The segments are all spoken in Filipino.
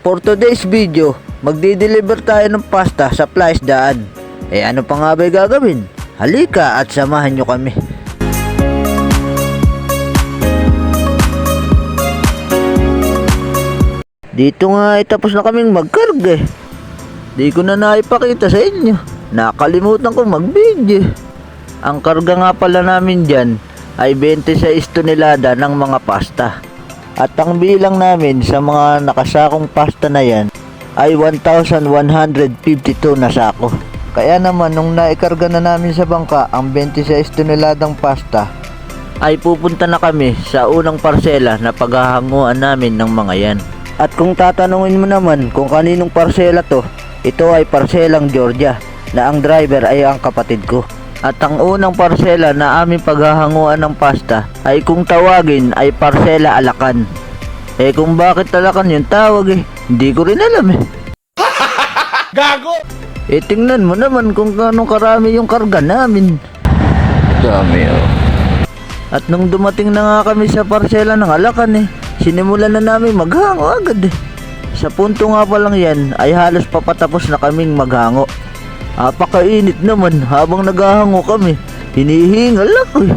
For today's video, magdi-deliver tayo ng pasta sa Flash Daan. Eh ano pa nga ba'y gagawin? Halika at samahan nyo kami. Dito nga ay tapos na kaming magkarga eh. Di ko na naipakita sa inyo. Nakalimutan ko mag-video. Ang karga nga pala namin dyan ay 26 tonelada ng mga pasta. At ang bilang namin sa mga nakasakong pasta na yan ay 1,152 na sako. Kaya naman nung naikarga na namin sa bangka ang 26 toneladang pasta ay pupunta na kami sa unang parsela na paghahanguan namin ng mga yan. At kung tatanungin mo naman kung kaninong parsela to, ito ay parselang Georgia na ang driver ay ang kapatid ko. At ang unang parsela na aming paghahanguan ng pasta ay kung tawagin ay parsela Alakan. Eh kung bakit Alakan yung tawag eh, hindi ko rin alam eh. Gago! Eh tingnan mo naman kung anong karami yung karga namin. Dami oh. At nung dumating na nga kami sa parsela ng Alakan eh, sinimulan na namin maghango agad eh. Sa punto nga pa lang yan ay halos papatapos na kaming maghango. Apakainit naman habang naghahango kami. Hinihingal ako eh.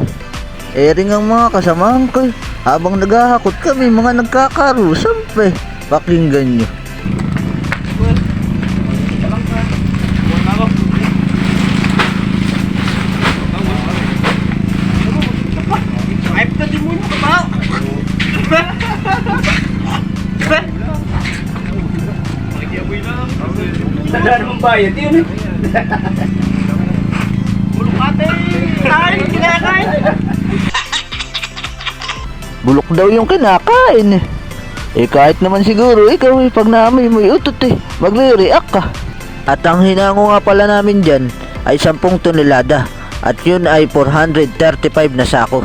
Eh ring ang mga kasamahan ko eh. Habang naghahakot kami mga nagkakarusam pa eh. Pakinggan nyo. Ay, pati mo yung kabaw! Tanda naman bayad yun eh. Bulukate! Kain! Kinakain! Bulok daw yung kinakain eh. Eh kahit naman siguro ikaw eh, pag naamoy mo utot eh, magre-react ka. At ang hinango nga pala namin dyan ay 10 tonelada at yun ay 435 na sako.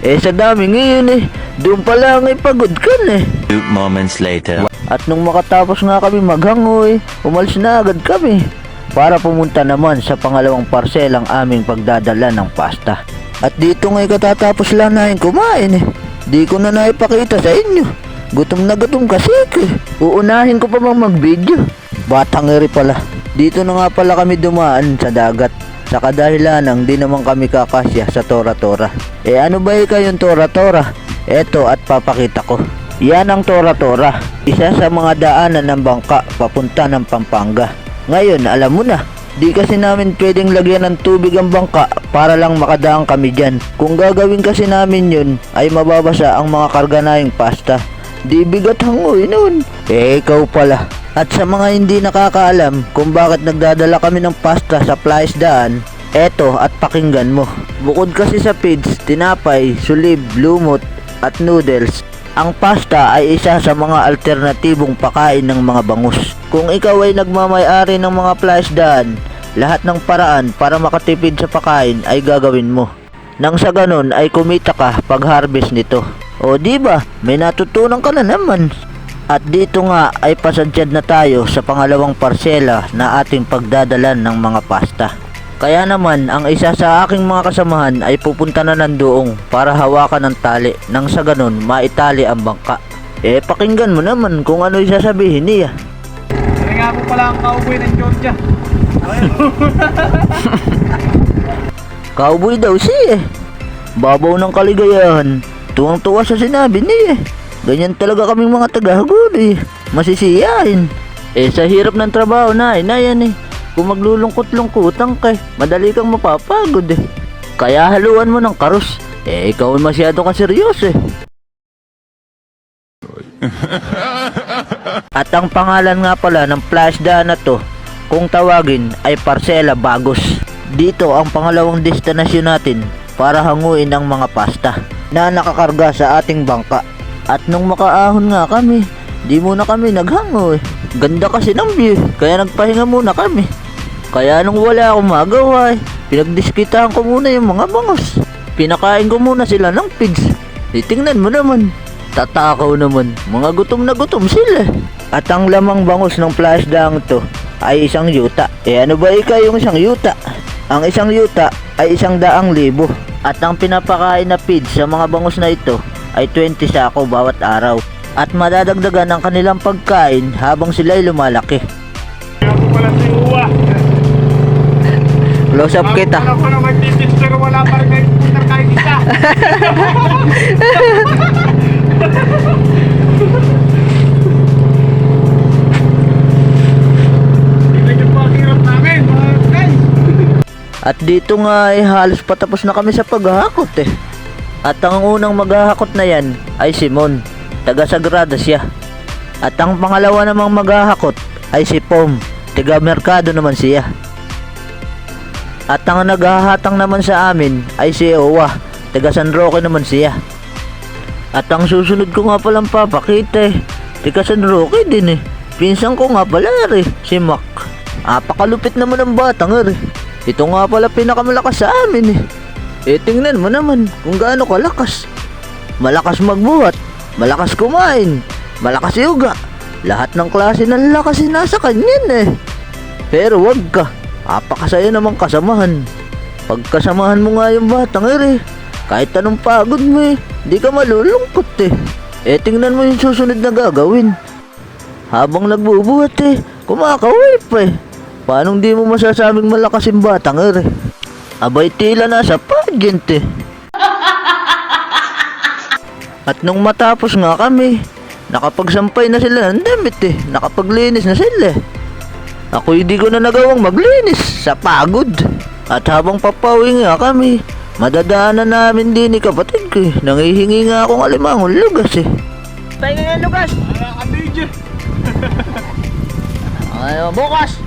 Eh sa dami ngayon eh, doon pa lang ay pagod ka eh. Two moments later. At nung makatapos nga kami maghango eh, umalis na agad kami para pumunta naman sa pangalawang parcel ang aming pagdadala ng pasta. At dito nga'y katatapos lang namin kumain eh. Di ko na naipakita sa inyo. Gutom na gutom kasi eh. Uunahin ko pa bang mag-video. Batang eri pala. Dito na nga pala kami dumaan sa dagat. Sa kadahilan ng di naman kami kakasya sa Tora Tora. Eh ano ba kayong Tora Tora? Eto at papakita ko. Yan ang Tora Tora. Isa sa mga daanan ng bangka papunta ng Pampanga. Ngayon alam mo na. Di kasi namin pwedeng lagyan ng tubig ang bangka para lang makadaan kami dyan. Kung gagawin kasi namin yun ay mababasa ang mga karga naing pasta. Di bigat hangoy nun. Eh ikaw pala. At sa mga hindi nakakaalam kung bakit nagdadala kami ng pasta sa Flies Daan, eto at pakinggan mo. Bukod kasi sa feeds, tinapay, sulib, lumot at noodles, ang pasta ay isa sa mga alternatibong pakain ng mga bangus. Kung ikaw ay nagmamay-ari ng mga Flies Daan, lahat ng paraan para makatipid sa pakain ay gagawin mo. Nang sa ganun ay kumita ka pag harvest nito. O di ba? May natutunan ka na naman. At dito nga ay pasadyad na tayo sa pangalawang parsela na ating pagdadalan ng mga pasta. Kaya naman ang isa sa aking mga kasamahan ay pupunta na nandoong para hawakan ng tali nang sa ganun maitali ang bangka. Eh pakinggan mo naman kung ano yung sasabihin niya. Kaya nga po pala ang cowboy ng Georgia. Cowboy daw siya eh. Babaw ng kaligayahan. Tuwang-tuwa sa sinabi niya eh. Ganyan talaga kaming mga tagahagod eh. Masisiyahin. Eh sa hirap ng trabaho na na yan eh. Kung maglulungkot-lungkutan ka eh, madali kang mapapagod eh. Kaya haluan mo ng karus. Eh ikaw masyado ka seryoso eh. At ang pangalan nga pala ng flash daan na to, kung tawagin ay Parcela Bagos. Dito ang pangalawang destinasyon natin para hanguin ang mga pasta na nakakarga sa ating bangka. At nung makaahon nga kami, di muna kami naghango eh. Ganda kasi ng view, kaya nagpahinga muna kami. Kaya nung wala akong magawa eh, pinagdiskitahan ko muna yung mga bangos. Pinakain ko muna sila ng pigs. Titingnan mo naman, tatakaw naman, mga gutom na gutom sila. At ang lamang bangus ng flash dang to ay isang yuta. Eh ano ba ika yung isang yuta? Ang isang yuta ay isang daang libo. At ang pinapakain na feed sa mga bangus na ito ay 20 sako bawat araw. at madadagdagan ang kanilang pagkain habang sila'y lumalaki. Close up kita. Ako na mag-titis pero wala pa rin kahit isa. Mga guys. At dito nga ay halos patapos na kami sa paghahakot eh. At ang unang maghahakot na yan ay si Mon, taga Sagrada siya. At ang pangalawa namang maghahakot ay si Pom, taga Merkado naman siya. At ang naghahatang naman sa amin ay si Owa, taga San Roque naman siya. At ang susunod ko nga palang papakita eh, taga San Roque din eh. Pinsan ko nga pala eh, si Mac. Apakalupit naman ang batang eh. Ito nga pala pinakamalakas sa amin eh. Eh tingnan mo naman kung gaano kalakas. Malakas magbuhat, malakas kumain, malakas yoga. Lahat ng klase ng lakas nasa kanyan eh. Pero wag ka, apakasaya naman kasamahan. Pagkasamahan mo nga yung batang eh. Kahit anong pagod mo eh, di ka malulungkot eh. Eh tingnan mo yung susunod na gagawin. Habang nagbubuhat eh, kumakaway pa eh. Paano di mo masasabing malakas yung batang er? Abay tila nasa pageant eh. At nung matapos nga kami, nakapagsampay na sila ng damit eh. Nakapaglinis na sila eh. Ako hindi ko na nagawang maglinis sa pagod. At habang papawi nga kami, madadaanan namin din ni kapatid ko eh. Nangihingi nga akong alimangong lugas eh. Tayo nga DJ. Ayaw, bukas!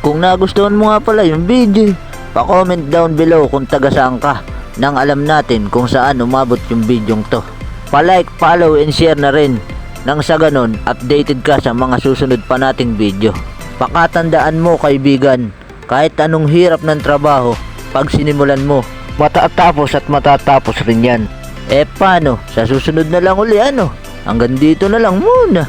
Kung nagustuhan mo nga pala yung video, pa-comment down below kung taga saan ka nang alam natin kung saan umabot yung bidyong to. Pa-like, follow, and share na rin nang sa ganon, updated ka sa mga susunod pa nating video. Pakatandaan mo kaibigan, kahit anong hirap ng trabaho, pag sinimulan mo, matatapos at matatapos rin yan. Eh paano, sa susunod na lang uli ano? Hanggang dito na lang muna.